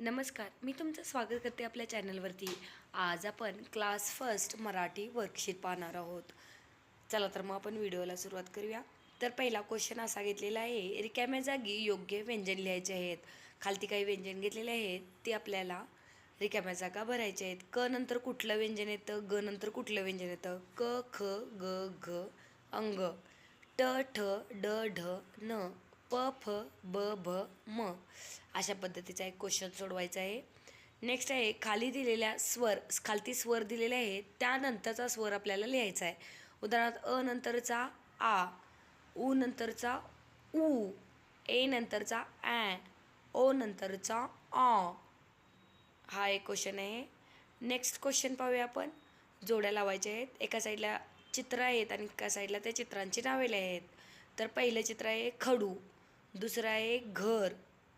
नमस्कार मी तुमचं स्वागत करते आपल्या चॅनलवरती. आज आपण क्लास फर्स्ट मराठी वर्कशीट पाहणार आहोत. चला तर मग आपण व्हिडिओला सुरुवात करूया. तर पहिला क्वेश्चन असा घेतलेला आहे रिकाम्या जागी योग्य व्यंजन लिहायचे आहेत. खालती काही व्यंजन घेतलेले आहेत ते आपल्याला रिकाम्या जागा भरायच्या आहेत. क नंतर कुठलं व्यंजन येतं? ग नंतर कुठलं व्यंजन येतं? क ख ग घ अंग. ट ठ ड ढ न. प फ ब भ म अशा पद्धतीचा एक क्वेश्चन सोडवायचा आहे. नेक्स्ट आहे खाली दिलेल्या स्वर खालती स्वर दिलेले आहे त्यानंतरचा स्वर आपल्याला लिहायचा आहे. उदाहरणार्थ अ नंतरचा आ ऊ नंतरचा उ ए नंतरचा ॲ ओ नंतरचा ऑ हा एक क्वेश्चन आहे. नेक्स्ट क्वेश्चन पाहूया आपण. जोड्या लावायच्या आहेत. एका साईडला चित्र आहेत आणि एका साईडला त्या चित्रांची नावे आहेत. तर पहिलं चित्र आहे खडू. दुसरं आहे घर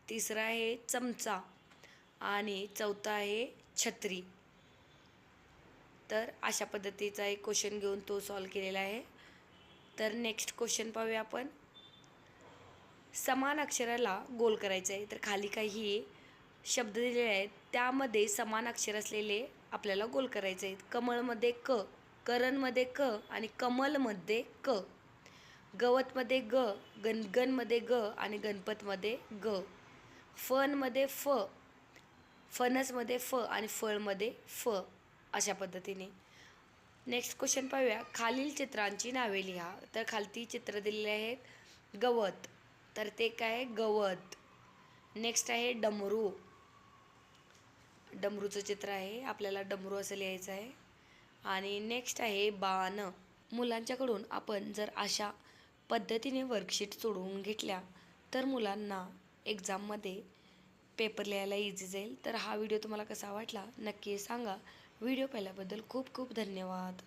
तिसरा आहे चमचा आणि चौथा आहे छत्री. तर अशा पद्धतीचा एक क्वेश्चन घेऊन तो सॉल्व केलेला आहे. तर नेक्स्ट क्वेश्चन पाहूया आपण. समान अक्षराला गोल करायचं आहे. तर खाली काही शब्द दिलेले आहेत. त्यामध्ये समान अक्षर असलेले आपल्याला गोल करायचे आहेत. कमळमध्ये क करणमध्ये क आणि कमलमध्ये क. गवतमध्ये ग गणगणमध्ये ग आणि गणपतमध्ये ग. फनमध्ये फ फणसमध्ये फ आणि फळमध्ये फ अशा पद्धतीने. नेक्स्ट क्वेश्चन पाहूया. खालील चित्रांची नावे लिहा. तर खालती चित्र दिलेली आहेत गवत. तर ते काय आहे? गवत. नेक्स्ट आहे डमरू. डमरूचं चित्र आहे. आपल्याला डमरू असं लिहायचं आहे. आणि नेक्स्ट आहे बाण. मुलांच्याकडून आपण जर अशा पद्धतीने वर्कशीट सोडवून घेतल्या तर मुलांना एक्झाममध्ये पेपर लिहायला इझी जाईल. तर हा व्हिडिओ तुम्हाला कसा वाटला नक्की सांगा. व्हिडिओ पाहिल्याबद्दल खूप खूप धन्यवाद.